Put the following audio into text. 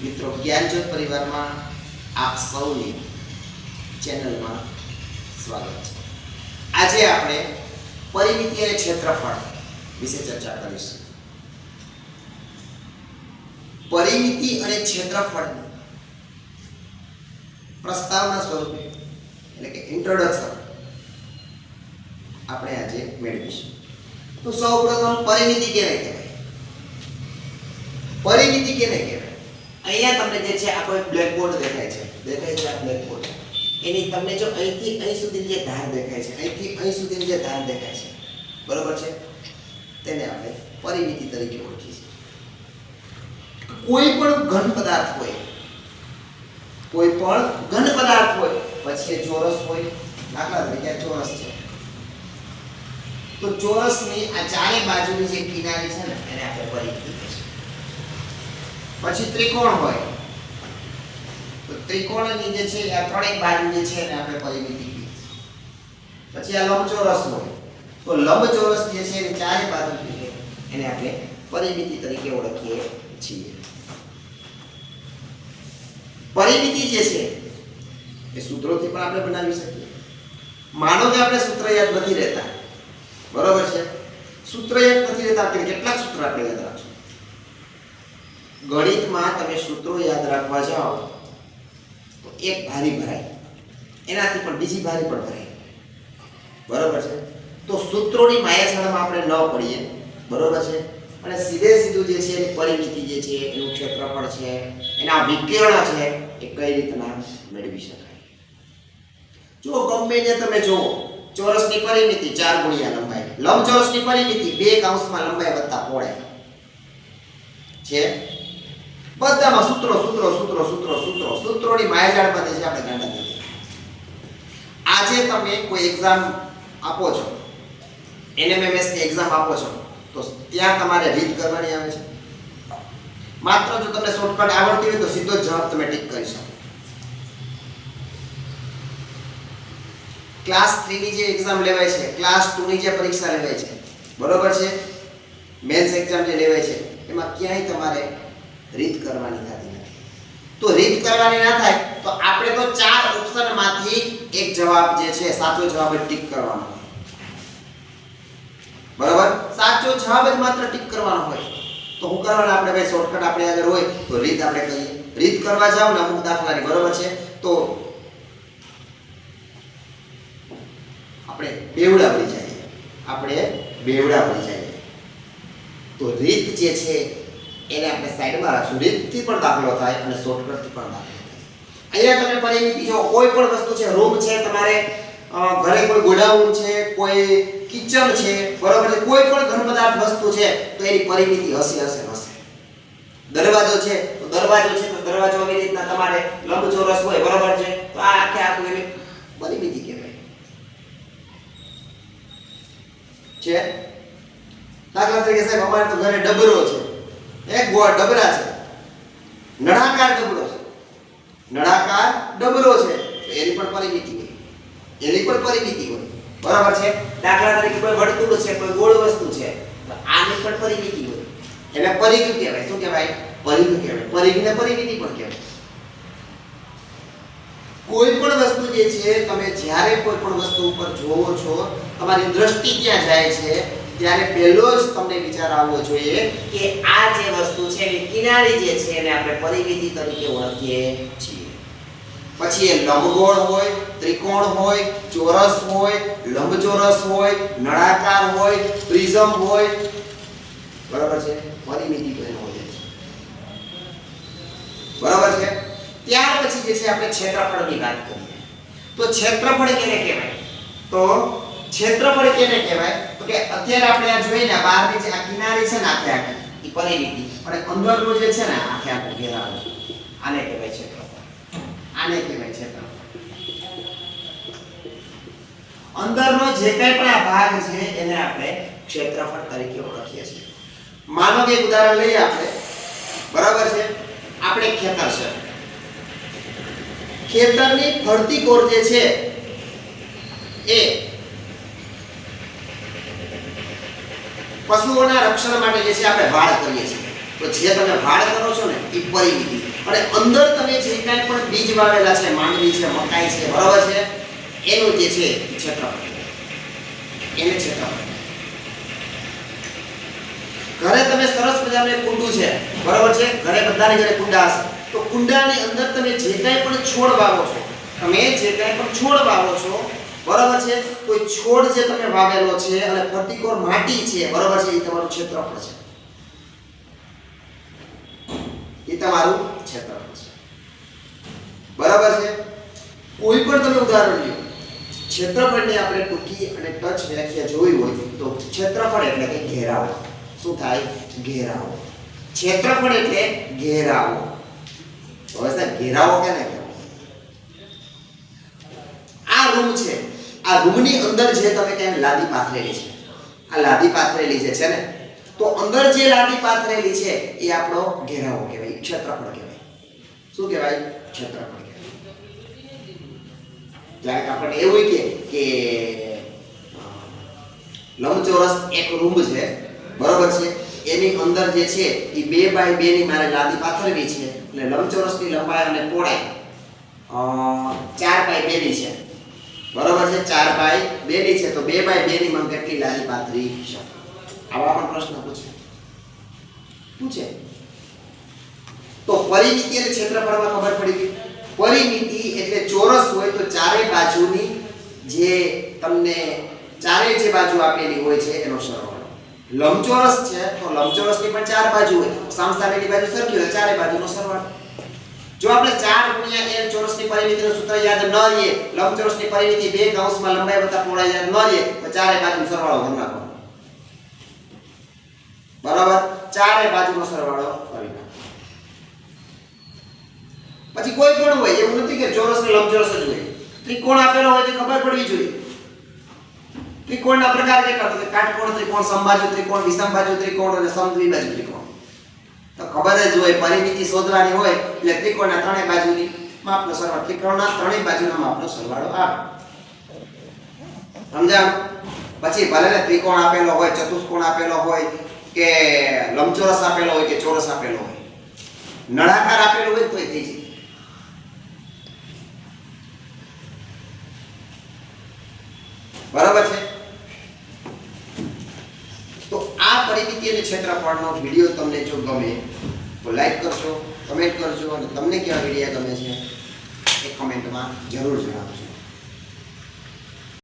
મિત્રો જ્ઞાનજ્યોત પરિવારમાં આપ સૌની ચેનલમાં સ્વાગત છે. આજે આપણે પરિમિતિ અને ક્ષેત્રફળ વિશે ચર્ચા કરીશું. પરિમિતિ અને ક્ષેત્રફળ પ્રસ્તાવના સ્વરૂપે, એટલે કે ઇન્ટ્રોડક્શન આપણે આજે મેળવીશું. તો સૌપ્રથમ પરિમિતિ કેને કહેવાય? પરિમિતિ કેને કહેવાય? અહીંયા તમને જે છે, આ કોઈ બ્લેકબોર્ડ દેખાય છે. દેખાય છે આ બ્લેક બોર્ડ એની તમને જો અહીંથી અહીં સુધીની જે ધાર દેખાય છે, અહીંથી અહીં સુધીની જે ધાર દેખાય છે. બરોબર છે? તેને આપણે પરિમિતિ તરીકે ઓળખીએ છીએ. કોઈ પણ ઘન પદાર્થ હોય, કોઈ પણ ઘન પદાર્થ હોય, પછી ચોરસ હોય. દાખલા તરીકે ચોરસ છે. તો ચોરસની આ ચારે બાજુની જે કિનારી છે ને, એને આપણે પરિમિતિ કહીશું. પછી ત્રિકોણ હોય. તો ત્રિકોણની જે છે, આ ત્રણેય બાજુ જે છે એને આપણે પરિમિતિ કહીએ પછી આ લંબચોરસ હોય. તો લંબચોરસ જે છે, એની ચારે બાજુ છે, એને આપણે પરિમિતિ તરીકે ઓળખીએ છીએ. પરિમિતિ જે છે, એ સૂત્રોથી પણ આપણે બનાવી શકીએ. માનો કે આપણે સૂત્ર યાદ નથી રહેતા. બરોબર છે? સૂત્ર યાદ નથી રહેતા કે કેટલાક સૂત્ર આપણે યાદ રાખશું ગણિતમાં તમે સૂત્રો યાદ રાખવા જાઓ, તો એક ભારી ભરાય. એનાથી પણ બીજી ભારી પણ ભરાય. બરોબર છે? તો સૂત્રોની માયાજાળમાં આપણે ન પડીએ. બરોબર છે? અને સીધે સીધું જે છે એની પરિમિતિ જે છે, એનું ક્ષેત્રફળ છે, એના વિકર્ણ છે, એ કઈ રીતના મેળવી શકાય? જો ગમે તે તમે જુઓ, ચોરસની પરિમિતિ ચાર ગુણ્યા લંબાઈ. લંબચોરસની પરિમિતિ બે કાઉન્સમાં લંબાઈ વત્તા પહોળાઈ છે? બધામાં સૂત્રો સૂત્રો સૂત્રો સૂત્રો સૂત્રો. સૂત્રોની માયાજાળમાં જે છે આપણે ગાંડા થઈ. આજે તમે કોઈ એક્ઝામ આપો છો એનએમએમએસની એક્ઝામ આપો છો, તો ત્યાં તમારે રીત કરવાની આવે છે. માત્ર જો તમને શોર્ટકટ આવડતી હોય તો સીધો જવાબ તમે ટીક કરી શકો. ક્લાસ 3 ની જે એક્ઝામ લેવાય છે ક્લાસ 2 ની જે પરીક્ષા લેવાય છે, બરોબર છે? મેન્સ એક્ઝામ જે લેવાય છે, એમાં ક્યાંય તમારે રીત કરવાની થતી નથી. તો રીત કરવાની ના થાય, તો આપણે તો ચાર ઓપ્શનમાંથી એક જવાબ જે છે, સાચો જવાબ ટીક કરવાનો બરાબર? સાચો જવાબ જ માત્ર ટીક કરવાનો હોય. તો હું કરવાના આપણે ભાઈ? શોર્ટકટ આપણે આગળ હોય, તો રીત આપણે કહીએ રીત કરવા જાવ ને અમુક દાખલાની, બરોબર છે? તો આપણે બેવડા પડી જઈએ આપણે બેવડા પડી જઈએ તો રીત જે છે એને આપણે સાઈડમાં રાખશું. રીતથી પણ દાખલો થાય અને શોર્ટકટથી પણ દાખલો થાય. અહીંયા તમે પરિમિતિ જો કોઈ પણ વસ્તુ છે રૂમ છે, તમારે ઘરે કોઈ ગોડાઉન છે, કોઈ કિચન છે, બરોબર છે, કોઈ પણ ઘર પદાર્થ વસ્તુ છે, તો એની પરિમિતિ હશે હશે હશે. દરવાજો છે, તો દરવાજો છે, તો દરવાજો આવી રીતના તમારે લંબચોરસ હોય, બરોબર છે, તો આ આખે આખું એની પરિમિતિ કહેવાય. છે? દાખલા તરીકે સાહેબ, અમારે તો ઘરે ડબરો છે. એક ગોળ ડબરા છે. નળાકાર ડબરો છે. નળાકાર ડબરો છે. એની પણ પરિમિતિ હોય. એની પણ પરિમિતિ હોય. બરાબર છે? દાખલા તરીકે કોઈ વર્તુળ છે, કોઈ ગોળ વસ્તુ છે આની પણ પરિમિતિ હોય. એને પરિઘ કહેવાય. શું કહેવાય? પરિઘ કહેવાય. પરિઘને પરિમિતિ પણ કહેવાય. કોઈ પણ વસ્તુ જે છે, તમે જ્યારે કોઈ પણ વસ્તુ ઉપર જોવો છો, તમારી દ્રષ્ટિ ક્યાં જાય છે ત્યારે પહેલો જ તમને વિચાર આવવો જોઈએ કે આ જે વસ્તુ છે એની કિનારી જે છે એને આપણે પરિમિતિ તરીકે ઓળખીએ છીએ. પછી એ લંબગોળ હોય, ત્રિકોણ હોય, ચોરસ હોય, લંબચોરસ હોય, નળાકાર હોય, પ્રિઝમ હોય, બરાબર છે? પરિમિતિ તો હોય બરાબર છે? ત્યાર પછી જે છે આપણે ક્ષેત્રફળની વાત કરીએ. તો ક્ષેત્રફળ કેને કહેવાય? તો ક્ષેત્રફળ કેને કહેવાય? તો કે અત્યારે આપણે આ જોઈએ ને બહારની જે આ કિનારી છે ને આખે આખી એ પરિમિતિ. અને અંદરનું જે છે ને, આખે આખું ઘેરાવો આને કહેવાય ક્ષેત્રફળ. આને કહેવાય ક્ષેત્રફળ. અંદરનો જે કંઈ પણ આ ભાગ છે, એને આપણે ક્ષેત્રફળ તરીકે ઓળખીએ છીએ. માનો કે એક ઉદાહરણ લઈએ આપણે. બરાબર છે? આપણે ખેતર છે. ખેતરની ફરતી કોર જે છે, એ પશુઓના રક્ષણ માટે જે છે આપણે વાળ કરીએ છીએ. તો જે તમે વાળ કરો છો ને એ પરિવિધિ અને અંદર તમે જે કાંઈ પણ બીજ વાવેલા છે, માંડવી છે, મકાઈ છે બરાબર છે, એનું જે છે ક્ષેત્રફળ એને ક્ષેત્રફળ ઘરે તમે સરસ મજાનું કુંડું છે, બરાબર છે? ઘરે બધાની ઘરે કુંડા હશે. તો કુંડાની અંદર તમે જે કાંઈ પણ છોડ વાવો છો, તમે જે કાંઈ પણ છોડ વાવો છો બરાબર છે? કોઈ છોડ જે તમે વાવેલો છે અને પ્રતિકોર માટી છે, બરાબર છે? એ તમારું ક્ષેત્રફળ છે. એ તમારું ક્ષેત્રફળ છે. બરાબર છે? કોઈ પણ તમે ઉદાહરણ લ્યો. ક્ષેત્રફળની આપણે ટૂંકી અને ટચ વ્યાખ્યા જોઈ હોય તો ક્ષેત્રફળ એટલે કે ઘેરાવો. શું થાય? ઘેરાવો. ક્ષેત્રફળ એટલે ઘેરાવો. હવે સાહેબ, ઘેરાવો કેને કહેવાય? આ રૂમ છે. આ રૂમની અંદર જે તમે ક્યાંય લાદી પાથરેલી છે, આ લાદી પાથરેલી છે છે ને, તો અંદર જે લાદી પાથરેલી છે એ આપણો ઘેરાવો કહેવાય ક્ષેત્રફળ કહેવાય. શું કહેવાય? ક્ષેત્રફળ ક્યારેક આપણને એવું કે કે લંબચોરસ એક રૂમ છે, બરોબર છે, એની અંદર જે છે એ બે બાય બે ની મારે લાદી પાથરવી છે, એટલે લંબચોરસની લંબાઈ અને પહોળાઈ ચાર બાય બે ની છે. બરોબર છે? ચાર બાય બે ની છે, તો બે બાય બે ની માં કેટલી લાદી પાથરી શકે આવા પણ પ્રશ્ન પૂછે. પૂછે. તો પરિમિતિ અને ક્ષેત્રફળમાં ખબર પડી ગઈ. પરિમિતિ એટલે ચોરસ હોય તો ચારે બાજુની જે તમને ચારે જે બાજુ આપેલી હોય છે, એનો સરવાળો. લંબચોરસ છે, તો લંબચોરસની પણ ચાર બાજુ હોય. સામસામેની બાજુ સરખી હોય ચારે બાજુનો સરવાળો. જો આપણે 4 ગુણ્યા l ચોરસની પરિમિતિનું સૂત્ર યાદ ન રહીએ લંબચોરસની પરિમિતિ બે કૌંસમાં લંબાઈ વત્તા પહોળાઈ યાદ ન રહીએ તો ચારે બાજુનો સરવાળો કરી નાખો. બરાબર? ચારે બાજુનો સરવાળો કરી નાખો. પછી કોઈ પણ હોય, એવું નથી કે ચોરસ ને લંબચોરસ જ હોય ત્રિકોણ આપેલો હોય તો ખબર પડવી જોઈએ. ત્રિકોણના પ્રકાર કેટલા તો કે કાટકોણ ત્રિકોણ, સમબાજુ ત્રિકોણ વિષમબાજુ ત્રિકોણ અને સમદ્વિબાજુ ત્રિકોણ. તો ખબર જ હોય, પરિમિતિ શોધવાની હોય, એટલે ત્રિકોણના ત્રણેય બાજુની માપનો સરવાળો, ત્રિકોણના ત્રણેય બાજુના માપનો સરવાળો આવે. સમજાણ? પછી ભલે ત્રિકોણ આપેલો હોય, ચતુષ્કોણ આપેલો હોય, કે લંબચોરસ આપેલો હોય, કે ચોરસ આપેલો હોય. નળાકાર આપેલો હોય તો થઈ જાય. બરાબર છે તો આ પરિમિતિ અને ક્ષેત્રફળનો વીડિયો તમને જો ગમે, તો લાઈક કરશો કમેન્ટ કરજો, અને તમને કેવા વિડીયા ગમે છે એ કમેન્ટમાં જરૂર જણાવજો.